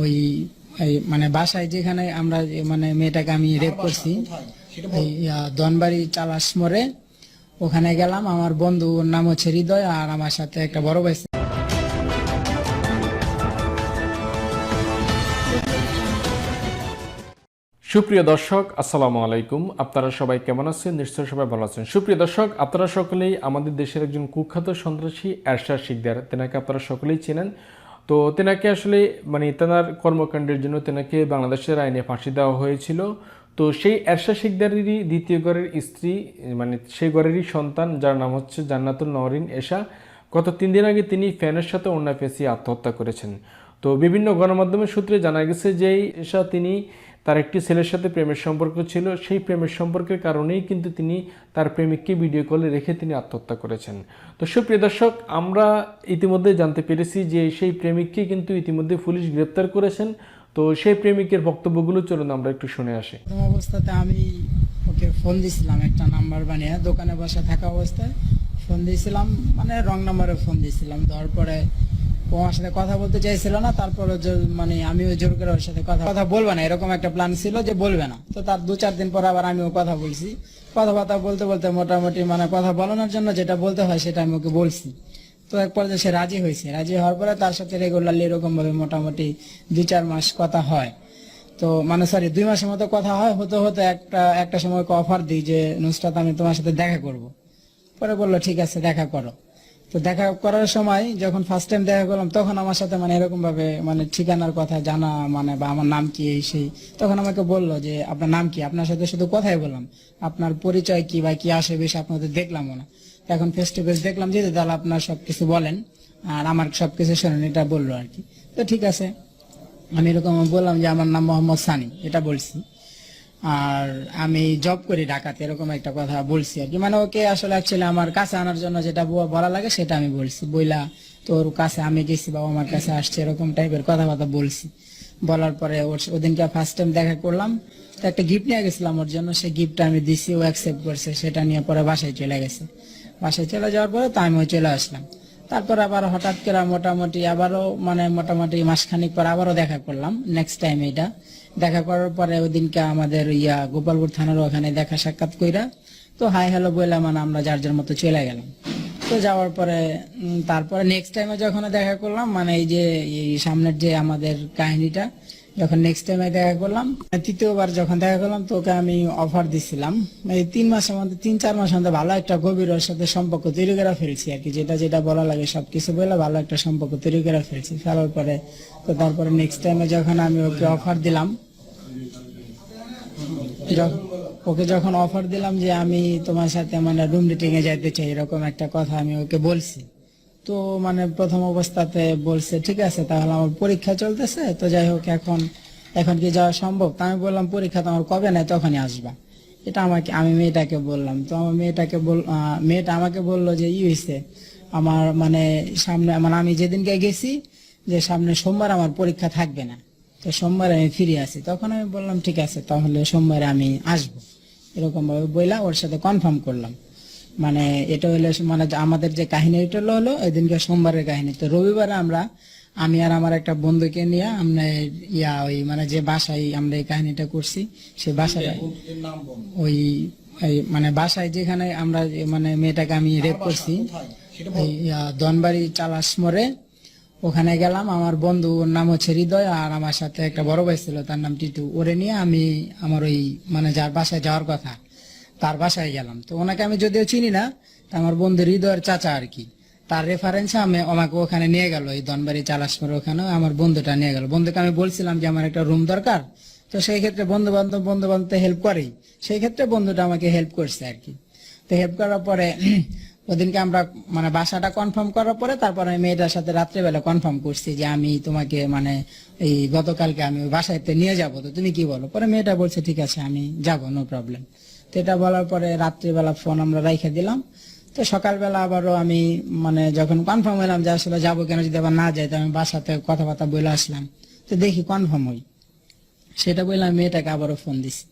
ওই মানে বাসায় যেখানে আমরা মানে মেয়েটাকে আমি রেপ করছি দনবাড়ি চালাস মোড়ে, ওখানে গেলাম। আমার বন্ধু, ওর নাম হচ্ছে হৃদয় আর আমার সাথে একটা বড় ভাই সুপ্রিয় দর্শক, আসসালামু আলাইকুম। আপনারা সবাই কেমন আছেন? নিশ্চয় সবাই ভালো আছেন। সুপ্রিয় দর্শক, আপনারা সকলেই আমাদের দেশের একজন কুখ্যাত সন্ত্রাসী, এরশাদ শিকদার। তেনাকে আপনারা সকলেই চেনেন। তো তেনাকে আসলে মানে তেনার কর্মকাণ্ডের জন্য তেনাকে বাংলাদেশের আইনে ফাঁসি দেওয়া হয়েছিল। তো সেই এরশা শিকদারেরই দ্বিতীয় ঘরের স্ত্রী মানে সেই ঘরেরই সন্তান, যার নাম হচ্ছে জান্নাতুল নরিন এশা গত তিন দিন আগে তিনি ফ্যানের সাথে অন্য পেঁচিয়ে আত্মহত্যা করেছেন। তো বিভিন্ন গণমাধ্যমের সূত্রে জানা গেছে যে এশা তিনি তার একটি ছেলের সাথে প্রেমের সম্পর্ক ছিল। সেই প্রেমের সম্পর্কের কারণেই কিন্তু তিনি তার প্রেমিককে ভিডিও কলে রেখে তিনি আত্মহত্যা করেছেন। তো সুপ্রিয় দর্শক, আমরা ইতিমধ্যে জানতে পেরেছি যে সেই প্রেমিককে কিন্তু ইতিমধ্যে পুলিশ গ্রেপ্তার করেছেন। তো সেই প্রেমিকের বক্তব্যগুলো চলুন আমরা একটু শুনে আসি। অবস্থাতে আমি ওকে ফোন দিয়েছিলাম একটা নাম্বার বানিয়ে দোকানে বসে থাকা অবস্থায় ফোন দিয়েছিলাম মানে রং নাম্বারে ফোন দিয়েছিলাম দেওয়ার পরে ও আমার সাথে কথা বলতে চাইছিল না তারপরে যে- মানে আমিও জোর করে ওর সাথে কথা কথা বলবে না, এরকম একটা প্ল্যান ছিল যে বলবে না। তো তার দু চার দিন পর আবার আমিও কথা বলছি। কথাবার্তা বলতে বলতে মোটামুটি মানে কথা বলানোর জন্য যেটা বলতে হয় সেটা আমি ওকে বলছি। তো এক পর্যায়ে সে রাজি হয়েছে। রাজি হওয়ার পরে তার সাথে রেগুলারলি এরকম ভাবে মোটামুটি দুই চার মাস কথা হয়। তো মানে সরি দুই মাসের মতো কথা হয়। হতে হতে একটা একটা সময় অফার দিই যে, নুসরাত, আমি তোমার সাথে দেখা করব। পরে বলল, ঠিক আছে, দেখা করো। তো দেখা করার সময় যখন ফার্স্ট টাইম দেখা করলাম, তখন আমার সাথে মানে এরকম ভাবে মানে ঠিকানার কথা জানা মানে বা আমার নাম কি এই সেই, তখন আমাকে বলল যে, আপনার নাম কি? আপনার সাথে শুধু কথাই বললাম। আপনার পরিচয় কি বা কি আসে বেশি আপনাদের দেখলামও না। এখন ফেস টু ফেস দেখলাম যে তাহলে আপনার সবকিছু বলেন। আর আমার সবকিছু শোনেন, এটা বলল আর কি। তো ঠিক আছে, আমি এরকম বললাম যে, আমার নাম মোহাম্মদ সানি। এটা বলছি। আর আমি জব করি ঢাকাতে, এরকম একটা কথা বলছি আর কি। মানে ওকে আসলে অ্যাকচুয়ালি আমার কাছে আনার জন্য যেটা ব- বলা লাগে সেটা আমি বলছি। বইলা, তোর কাছে আমি গেছি, বাবা আমার কাছে আসছে, এরকম টাইপের কথা কথাবার্তা বলছি। বলার পরে ওর ওদিনকে ফার্স্ট টাইম দেখা করলাম। তো একটা গিফট নিয়ে গেছিলাম ওর জন্য। সেই গিফটটা আমি দিছি, ও অ্যাকসেপ্ট করছে, সেটা নিয়ে পরে বাসায় চলে গেছে। বাসায় চলে যাওয়ার পরে তো আমিও চলে আসলাম। তারপর আবার হঠাৎ করে মোটামুটি আবারও মানে মোটামুটি মাসখানিক পর আবারও দেখা করলাম নেক্সট টাইম এটা দেখা করার পরে ওই দিনকে আমাদের ইয়া গোপালপুর থানার ওখানে দেখা সাক্ষাৎ কইরা, তো হাই হ্যালো বললাম মানে আমরা যার যার মতো চলে গেলাম। তো যাওয়ার পরে তারপরে নেক্সট টাইমে যখন দেখা করলাম মানে এই যে, এই সামনের যে আমাদের কাহিনীটা যখন নেক্সট টাইমে দেখা করলাম তৃতীয়বার যখন দেখা করলাম, তো ওকে আমি অফার দিছিলাম। এই তিন মাসের মধ্যে, তিন, চার মাসের মধ্যে ভালো একটা গভীর ওর সাথে সম্পর্ক তৈরি করে ফেলছি আর কি। যেটা যেটা বলা লাগে, সবকিছু বলে ভালো একটা সম্পর্ক তৈরি করে ফেলছি। ফেলার পরে, তো তারপরে নেক্সট টাইমে যখন আমি ওকে অফার দিলাম ওকে যখন অফার দিলাম যে আমি তোমার সাথে মানে রুম ডেটিং এ যাইতে চাই, এরকম একটা কথা আমি ওকে বলছি। তো মানে প্রথম অবস্থাতে বলছে, ঠিক আছে, তাহলে আমার পরীক্ষা চলতেছে, তো যাই হোক, এখন এখন কি যাওয়া সম্ভব? তা আমি বললাম, পরীক্ষা তোমার কবে নেয়? তখনই আসবা। এটা আমাকে, আমি মেয়েটাকে বললাম, তো আমার মেয়েটাকে বল মেয়েটা আমাকে বলল যে ই হয়েছে আমার মানে সামনে মানে আমি যেদিনকে গেছি, যে সামনে সোমবার আমার পরীক্ষা থাকবে না, তো সোমবারে আমি ফিরে আসি। তখন আমি বললাম, ঠিক আছে, তাহলে সোমবারে আমি আসব। এরকম ভাবে বইলা ওর সাথে কনফার্ম করলাম। মানে এটা হলো মানে আমাদের যে কাহিনী এটা হলো এদিনকে সোমবারের কাহিনী। তো রবিবারে আমরা আমি আর আমার একটা বন্ধুকে নিয়ে আমরা ইয়া ওই মানে যে বাসায় আমরা এই কাহিনীটা করছি সে বাসাটা ওই মানে বাসায় যেখানে আমরা মানে মেয়েটাকে আমি রেপ করছি ইয়া, দনবাড়ি চালাস মোড়ে। ওখানে গেলাম আমার বন্ধু ওর নাম হচ্ছে হৃদয় আর আমার সাথে একটা বড় ভাই ছিল তার নাম টিটু। ওরে নিয়ে আমি আমার ওই মানে যার বাসায় যাওয়ার কথা তার বাসায় গেলাম। তো ওনাকে আমি যদিও চিনি না আমার বন্ধু হৃদয়ের চাচা আর কি। তার রেফারেন্সে আমি আমাকে ওখানে নিয়ে গেল, এই দনবাড়ি চালাসমোর ওখানে আমার বন্ধুটা নিয়ে গেল। বন্ধুকে আমি বলছিলাম যে আমার একটা রুম দরকার, তো সেই ক্ষেত্রে বন্ধু বান্ধব বন্ধু বান্ধব হেল্প করেই, সেই ক্ষেত্রে বন্ধুটা আমাকে হেল্প করছে আর কি। তো হেল্প করার পরে ওদিনকে আমরা মানে বাসাটা কনফার্ম করার পরে তারপর আমি মেয়েটার সাথে রাত্রেবেলা কনফার্ম করছি যে আমি তোমাকে মানে এই গতকালকে আমি ওই বাসায়তে নিয়ে যাব, তো তুমি কি বলো? পরে মেয়েটা বলছে, ঠিক আছে, আমি যাব নো প্রবলেম তো এটা বলার পরে রাত্রিবেলা ফোন আমরা রাইখে দিলাম। তো সকালবেলা আবারও আমি মানে যখন কনফার্ম হলাম যে আসলে যাব কেন যদি আবার না যাই, তো আমি বাসাতে কথাবার্তা বলে আসলাম। তো দেখি কনফার্ম হই। সেটা বললাম মেয়েটাকে আবারও ফোন দিছি।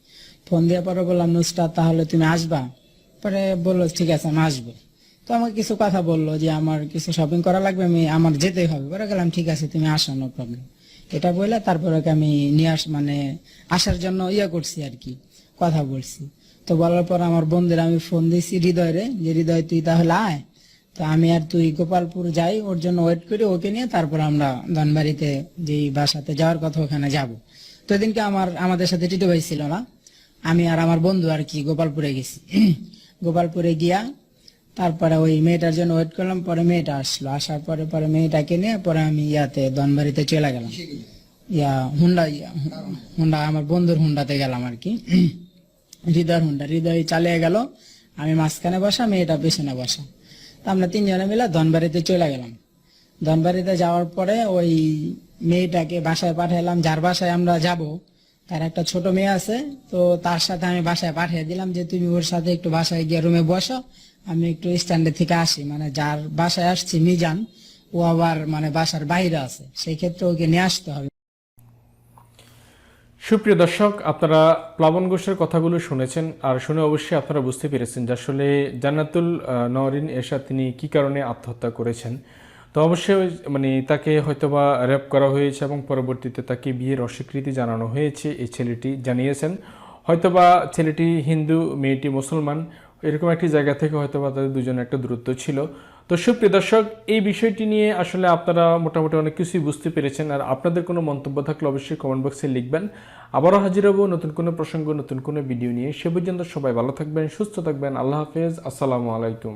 ফোন দেওয়ার পরে বললাম নুসরাত তাহলে তুমি আসবা? পরে বলল, ঠিক আছে, আমি আসব। তো আমাকে কিছু কথা বলল যে, আমার কিছু শপিং করা লাগবে, আমি, আমার যেতেই হবে। পরে গেলাম, ঠিক আছে, তুমি আসো নো প্রবলেম এটা বলে তারপরে আমি নিয়ে আস মানে আসার জন্য ইয়ে করছি আর কি। কথা বলছি। তো বলার পর আমার বন্ধুরা আমি ফোন দিয়েছি হৃদয় রে যে, হৃদয়, তুই তাহলে আয়। তো আমি আর তুই গোপালপুর যাই, ওর জন্য ওয়েট করি, ওকে নিয়ে তারপর আমরা ধনবাড়িতে যেই বাসাতে যাওয়ার কথা ওখানে যাব। তো এদিনকে আমার, আমাদের সাথে টিটু ভাই ছিল না। আমি আর আমার বন্ধু আর কি গোপালপুরে গেছি। গোপালপুরে গিয়া তারপরে ওই মেয়েটার জন্য ওয়েট করলাম, পরে মেয়েটা আসলো। আসার পরে পরে মেয়েটাকে নিয়ে পরে আমি ইয়াতে দনবাড়িতে চলে গেলাম। ইয়া হুন্ডা হুন্ডা, আমার বন্ধুর হুন্ডাতে গেলাম আর কি। হৃদয় হুন্ডা হৃদয় চালিয়ে গেল, আমি মাঝখানে বসা, মেয়েটা পেছনে বসা। তা আমরা তিনজনে মিলে ধনবাড়িতে চলে গেলাম। ধনবাড়িতে যাওয়ার পরে ওই মেয়েটাকে বাসায় পাঠালাম যার বাসায় আমরা যাব, তার একটা ছোট মেয়ে আছে, তো তার সাথে আমি বাসায় পাঠিয়ে দিলাম যে তুমি ওর সাথে একটু বাসায় গিয়ে রুমে বসো, আমি একটু স্ট্যান্ডে থেকে আসি। মানে যার বাসায় আসছি মিজান, ও আবার মানে বাসার বাইরে আছে। সেই ক্ষেত্রে ওকে নিয়ে আসতে হবে। সুপ্রিয় দর্শক, আপনারা প্লাবন ঘোষের কথাগুলো শুনেছেন আর শুনে অবশ্যই আপনারা বুঝতে পেরেছেন যে আসলে জান্নাতুল নওরিন এরশাদ তিনি কি কারণে আত্মহত্যা করেছেন। তো অবশ্যই মানে তাকে হয়তোবা র্যাপ করা হয়েছে এবং পরবর্তীতে তাকে বিয়ের অস্বীকৃতি জানানো হয়েছে। এই ছেলেটি জানিয়েছেন, হয়তোবা ছেলেটি হিন্দু, মেয়েটি মুসলমান, এরকম একটি জায়গা থেকে হয়তোবা তাদের দুজনের একটা দূরত্ব ছিল। তো সুপ্রিয় দর্শক, এই বিষয়টি নিয়ে আসলে আপনারা মোটামুটি অনেক কিছুই বুঝতে পেরেছেন। আর আপনাদের কোনো মন্তব্য থাকলে অবশ্যই কমেন্ট বক্সে লিখবেন। আবারও হাজির হব নতুন কোনো প্রসঙ্গ, নতুন কোনো ভিডিও নিয়ে। সে পর্যন্ত সবাই ভালো থাকবেন, সুস্থ থাকবেন। আল্লাহ হাফেজ। আসসালামু আলাইকুম।